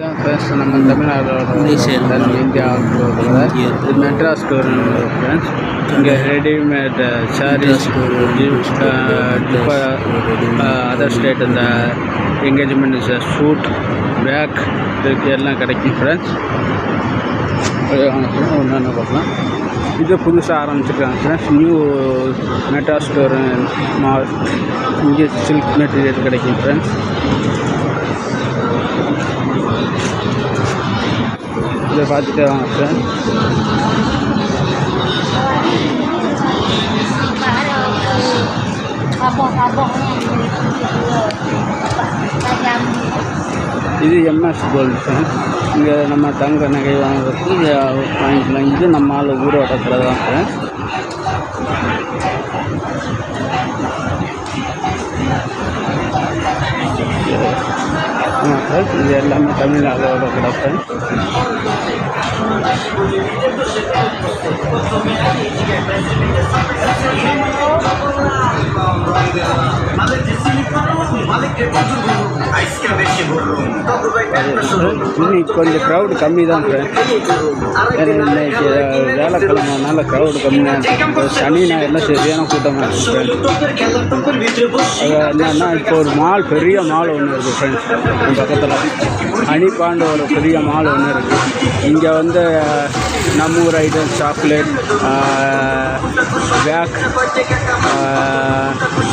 Friends நம்ம தமிழ்நாடோட India இது மெட்ராஸ் ஃப்ரெண்ட்ஸ் இங்கே ரெடிமேட் சாரீஸ் அதர் ஸ்டேட் இந்த எங்கேஜ்மெண்ட் சூட் பேக் இதுக்கு எல்லாம் கிடைக்கும் ஃப்ரெண்ட்ஸ் ஒன்று பார்க்கலாம். இது புதுசாக ஆரம்பிச்சிருக்காங்க friends new Madras store mall இங்கே சில்க் மெட்டீரியல் கிடைக்கும் ஃப்ரெண்ட்ஸ் இதை பார்த்துட்டே வாங்க ஃப்ரெண்ட்ஸ் இது எம்எஸ் கோல்டு ஃப்ரெண்ட்ஸ் இங்கே நம்ம தங்க நகை வாங்குறதுக்கு இதை வாங்கிக்கலாம் இது நம்ம ஆள் ஊரோட்டத்தில் தான் ஃப்ரெண்ட்ஸ் ஆமாம் ஃப்ரெண்ட்ஸ் இது எல்லாமே தமிழ்நாடோட கடை ஃப்ரெண்ட்ஸ் இன்னைக்கு கொஞ்சம் க்ரௌடு கம்மி தான் இன்னைக்கு வேலைக்கிழமைனால க்ரௌடு கம்மி தான் சனி ஞாயிறுலாம் சரியான கூட்டமாக இருக்குது அது என்னன்னா இப்போ ஒரு மால் பெரிய மால் ஒன்று இருக்குது ஃப்ரெண்ட்ஸ் பக்கத்தில். அனிப்பாண்டு ஒரு பெரிய மால் ஒன்று இருக்குது இங்கே வந்து நம்ம ஊர் ஐட்டம் சாக்லேட் பேக்